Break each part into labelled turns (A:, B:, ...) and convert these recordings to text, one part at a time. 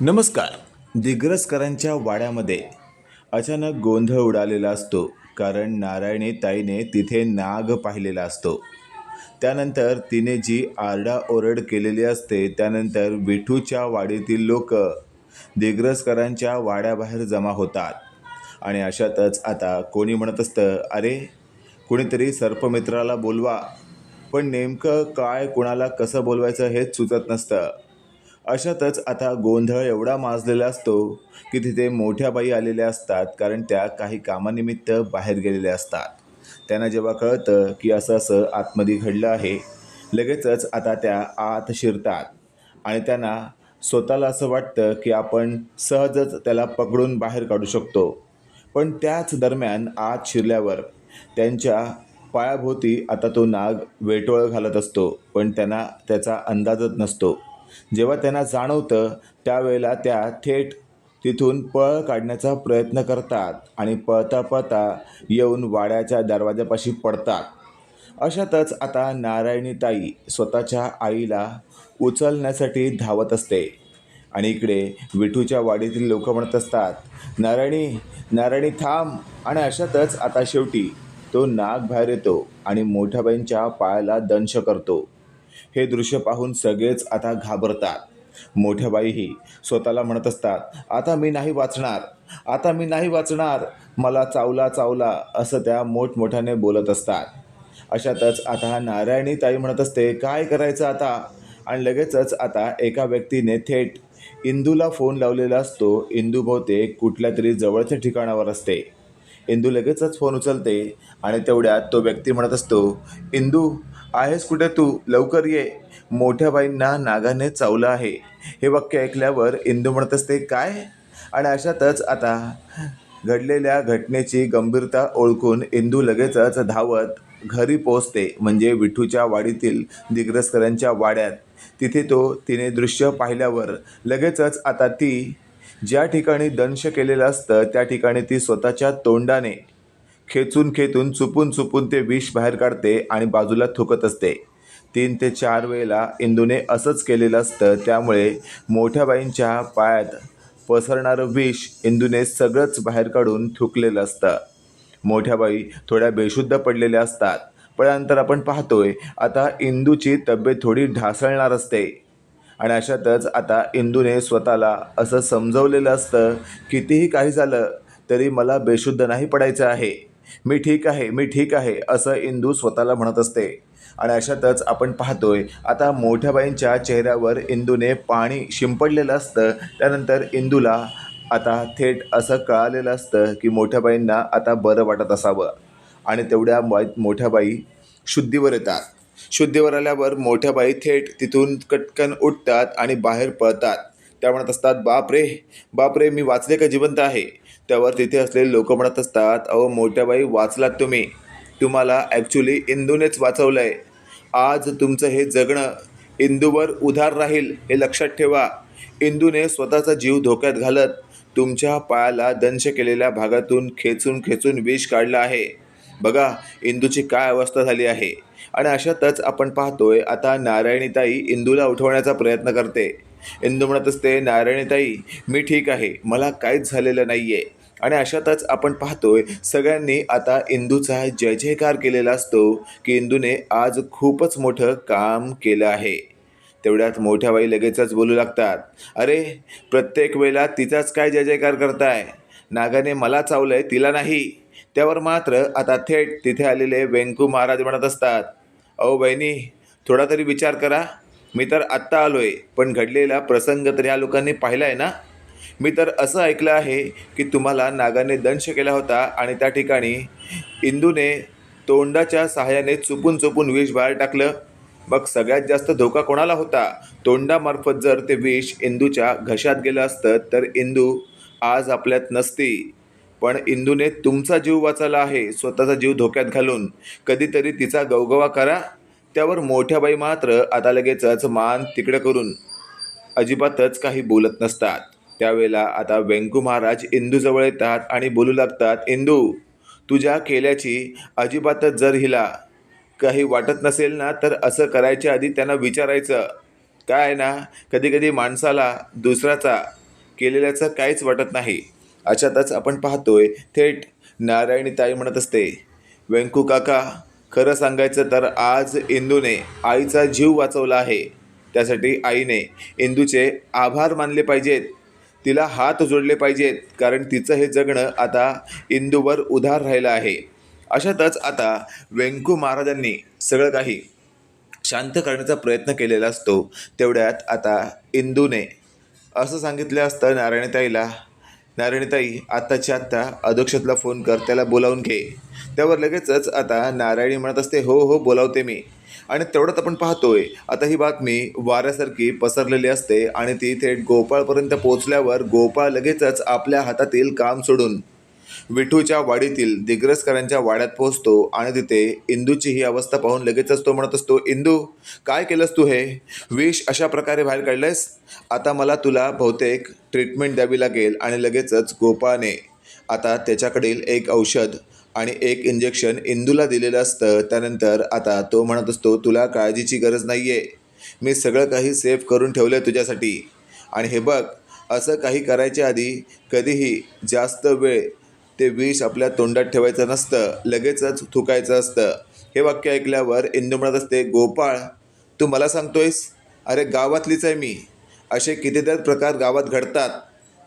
A: नमस्कार. दिग्रसकरांच्या वाड्यामध्ये अचानक गोंधळ उडालेला असतो कारण नारायणी ताईने तिथे नाग पाहिलेला असतो. त्यानंतर तिने जी आरडाओरड केलेली असते त्यानंतर विठूच्या वाडीतील लोक दिग्रसकरांच्या वाड्याबाहेर जमा होतात. आणि अशातच आता कोणी म्हणत असतं अरे कुणीतरी सर्पमित्राला बोलवा. पण नेमकं काय कुणाला कसं बोलवायचं हेच सुचत नसतं. अशातच आता गोंधळ एवढा माजलेला असतो की तिथे मोठ्या बाई आलेल्या असतात कारण त्या काही कामानिमित्त बाहेर गेलेल्या असतात. त्यांना जेव्हा कळतं की असं असं आतमध्ये घडलं आहे लगेचच आता त्या आत शिरतात आणि त्यांना स्वतःला असं वाटतं की आपण सहजच त्याला पकडून बाहेर काढू शकतो. पण त्याच दरम्यान आत शिरल्यावर त्यांच्या पायाभोवती आता तो नाग वेटोळ घालत असतो पण त्यांना त्याचा अंदाजच नसतो. जेव्हा त्यांना जाणवतं त्यावेळेला त्या थेट तिथून पळ काढण्याचा प्रयत्न करतात आणि पळता पळता येऊन वाड्याच्या दरवाजापाशी पडतात. अशातच आता नारायणी ताई स्वतःच्या आईला उचलण्यासाठी धावत असते. आणि इकडे विठूच्या वाडीतील लोक म्हणत असतात नारायणी नारायणी थांब. आणि अशातच आता शेवटी तो नाग बाहेर येतो आणि मोठ्याबाईंच्या पायाला दंश करतो. हे दृश्य पाहून सगळेच आता घाबरतात. मोठ्या बाईही स्वतःला म्हणत असतात आता मी नाही वाचणार आता मी नाही वाचणार मला चावला चावला असं त्या मोठमोठ्याने बोलत असतात. अशातच आता नारायणी ताई म्हणत असते काय करायचं आता? आणि लगेचच आता एका व्यक्तीने थेट इंदूला फोन लावलेला असतो. इंदू बहुतेक कुठल्या तरी जवळच्या ठिकाणावर असते. इंदू लगेचच फोन उचलते आणि तेवढ्यात तो व्यक्ती म्हणत असतो इंदू आहेस कुठे तू? लवकर ये. मोठ्या बाईंना नागाने चावलं आहे. हे वाक्य ऐकल्यावर इंदू म्हणत असते काय? आणि अशातच आता घडलेल्या घटनेची गंभीरता ओळखून इंदू लगेचच धावत घरी पोहोचते म्हणजे विठूच्या वाडीतील दिग्रसकरांच्या वाड्यात. तिथे तो तिने दृश्य पाहिल्यावर लगेचच आता ती ज्या ठिकाणी दंश केलेलं असतं त्या ठिकाणी ती स्वतःच्या तोंडाने खेचून खेचून चुपून चुपून ते विष बाहेर काढते आणि बाजूला थुकत असते. तीन ते चार वेळेला इंदूने असंच केलेलं असतं. त्यामुळे मोठ्या बाईंच्या पायात पसरणारं विष इंदूने सगळंच बाहेर काढून थुकलेलं असतं. मोठ्या बाई थोड्या बेशुद्ध पडलेल्या असतात. पण नंतर आपण पाहतोय आता इंदूची तब्येत थोडी ढासळणार असते. आणि अशातच आता इंदूने स्वतःला असं समजवलेलं असतं कितीही काही झालं तरी मला बेशुद्ध नाही पडायचं आहे. मी ठीक आहे मी ठीक आहे असं इंदू स्वतःला म्हणत असते. आणि अशातच आपण पाहतोय आता मोठ्या बाईंच्या चेहऱ्यावर इंदूने पाणी शिंपडलेलं असतं. त्यानंतर इंदूला आता थेट असं कळालेलं असतं की मोठ्या बाईंना आता बरं वाटत असावं. आणि तेवढ्या मोठ्या बाई शुद्धीवर येतात. शुद्धीवर आल्यावर मोठ्या बाई थेट तिथून कटकन उठतात आणि बाहेर पळतात. त्या म्हणत असतात बाप रे बाप रे मी वाचले का जिवंत आहे? त्यावर तिथे असलेले लोक म्हणत असतात अहो मोठ्या बाई वाचलात तुम्ही. तुम्हाला ॲक्च्युली इंदूनेच वाचवलं आहे आज तुमचं हे जगणं इंदूवर उधार राहील हे लक्षात ठेवा. इंदूने स्वतःचा जीव धोक्यात घालत तुमच्या पायाला दंश केलेल्या भागातून खेचून खेचून विष काढलं आहे. बघा इंदूची काय अवस्था झाली आहे. आणि अशातच आपण पाहतोय आता नारायणीताई इंदूला उठवण्याचा प्रयत्न करते. इंदू म्हणत असते नारायणीताई मी ठीक आहे मला काहीच झालेलं नाही आहे आणि अशातच आपण पाहतोय सगळ्यांनी आता इंदूचा जय जयकार केलेला असतो की इंदूने आज खूपच मोठं काम केलं आहे. तेवढ्यात मोठ्या बाई लगेचच बोलू लागतात अरे प्रत्येक वेळेला तिचाच काय जय जयकार करताय? नागाने मला चावलंय तिला नाही. त्यावर मात्र आता थेट तिथे आलेले वेंकू महाराज म्हणत असतात अहो बहिणी थोडा तरी विचार करा. मी तर आत्ता आलो आहे पण घडलेला प्रसंग तर या लोकांनी पाहिला आहे ना? मी तर असं ऐकलं आहे की तुम्हाला नागाने दंश केला होता आणि त्या ठिकाणी इंदूने तोंडाच्या सहाय्याने चुपून चुपून विष बाहेर टाकलं. मग सगळ्यात जास्त धोका कोणाला होता? तोंडामार्फत जर ते विष इंदूच्या घशात गेलं असतं तर इंदू आज आपल्यात नसती. पण इंदूने तुमचा जीव वाचवला आहे स्वतःचा जीव धोक्यात घालून. कधीतरी तिचा गवगवा करा. त्यावर मोठ्या बाई मात्र आता लगेचच मान तिकडं करून अजिबातच काही बोलत नसतात. त्यावेळेला आता व्यंकू महाराज इंदूजवळ येतात आणि बोलू लागतात इंदू तुझ्या केल्याची अजिबातच जर हिला काही वाटत नसेल ना तर असं करायच्या आधी त्यांना विचारायचं. काय आहे ना कधी कधी माणसाला दुसऱ्याचा केलेल्याचं काहीच वाटत नाही. अशातच आपण पाहतोय थेट नारायणी ताई म्हणत असते व्यंकू काका खरं सांगायचं तर आज इंदूने आईचा जीव वाचवला आहे. त्यासाठी आईने इंदूचे आभार मानले पाहिजेत. तिला हात जोडले पाहिजेत कारण तिचं हे जगणं आता इंदूवर उधार राहिलं आहे. अशातच आता व्यंकू महाराजांनी सगळं काही शांत करण्याचा प्रयत्न केलेला असतो. तेवढ्यात आता इंदूने असं सांगितलं असतं नारायणताईला नारायणीताई आत्ताच्या आत्ता अध्यक्षातला फोन कर त्याला बोलावून घे. त्यावर लगेचच आता नारायणी म्हणत असते हो हो बोलावते मी. आणि तेवढ्यात आपण पाहतोय आता ही बातमी वाऱ्यासारखी पसरलेली असते आणि ती थेट गोपाळपर्यंत पोहोचल्यावर गोपाळ लगेचच आपल्या हातातील काम सोडून विठूच्या वाडीतील दिग्रसकरांच्या वाड्यात पोहोचतो आणि तिथे इंदूची ही अवस्था पाहून लगेचच तो म्हणत असतो इंदू काय केलंस तू हे? विष अशा प्रकारे बाहेर काढलंयस? आता मला तुला बहुतेक ट्रीटमेंट द्यावी लागेल आणि लगेचच गोपाळने आता त्याच्याकडील एक औषध आणि एक इंजेक्शन इंदूला दिलेलं असतं. त्यानंतर आता तो म्हणत असतो तुला काळजीची गरज नाही आहे मी सगळं काही सेफ करून ठेवलं आहे तुझ्यासाठी. आणि हे बघ असं काही करायच्या आधी कधीही जास्त वेळ ते विष आपल्या तोंडात ठेवायचं नसतं लगेचच थुकायचं असतं. हे वाक्य ऐकल्यावर इंदू म्हणत असते गोपाळ तू मला सांगतोयस? अरे गावातलीच आहे मी. असे कितीतरी प्रकार गावात घडतात.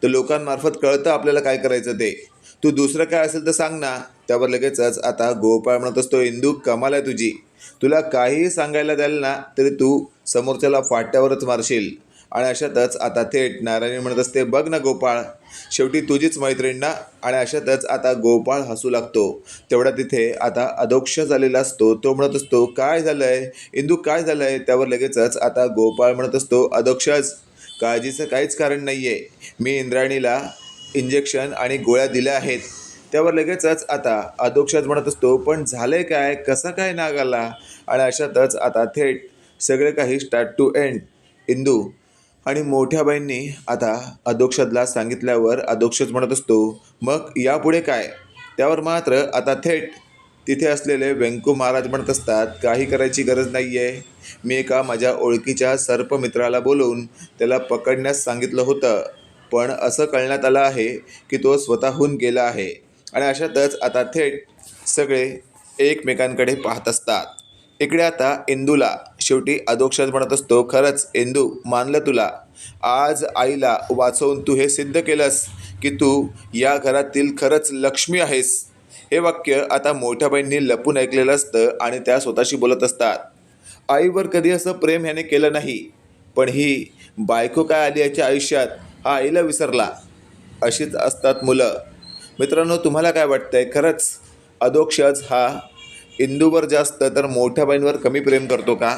A: तर लोकांमार्फत कळतं आपल्याला काय करायचं ते. तू दुसरं काय असेल तर सांग ना. त्यावर लगेचच आता गोपाळ म्हणत असतो इंदू कमाल आहे तुझी. तुला काहीही सांगायला द्याल ना तरी तू समोरच्याला फाट्यावरच मारशील. आणि अशातच आता थेट नारायणी म्हणत असते बघ ना गोपाळ शेवटी तुझीच मैत्रीण ना आणि अशातच आता गोपाळ हसू लागतो. तेवढा तिथे आता अधोक्ष झालेला असतो. तो म्हणत असतो काय झालंय? इंदू काय झालंय? त्यावर लगेचच आता गोपाळ म्हणत असतो अधोक्षच काळजीचं काहीच कारण नाही आहे मी इंद्राणीला इंजेक्शन आणि गोळ्या दिल्या आहेत. त्यावर लगेचच आता अधोक्षात म्हणत असतो पण झालंय काय? कसा काय नाग आला आणि अशातच आता थेट सगळे काही स्टार्ट टू एंड इंदू आणि मोठ्या बाईंनी आता अधोक्षदला सांगितल्यावर अधोक्षज म्हणत असतो मग यापुढे काय? त्यावर मात्र आता थेट तिथे असलेले व्यंकू महाराज म्हणत असतात काही करायची गरज नाही आहे मी एका माझ्या ओळखीच्या सर्पमित्राला बोलवून त्याला पकडण्यास सांगितलं होतं. पण असं कळण्यात आलं आहे की तो स्वतःहून गेला आहे. आणि अशातच आता थेट सगळे एकमेकांकडे पाहत असतात. इकडे आता इंदूला शेवटी अधोक्षज म्हणत असतो खरंच इंदू मानलं तुला. आज आईला वाचवून तू हे सिद्ध केलंस की तू या घरातील खरंच लक्ष्मी आहेस. हे वाक्य आता मोठ्या बहिणींनी लपून ऐकलेलं असतं आणि त्या स्वतःशी बोलत असतात. आईवर कधी असं प्रेम ह्याने केलं नाही पण ही बायको काय आली याच्या आयुष्यात हा आईला विसरला. अशीच असतात मुलं. मित्रांनो तुम्हाला काय वाटतंय? खरंच अधोक्षज हा इंदूवर जास्त तर मोठ्या बहिणीवर कमी प्रेम करतो का?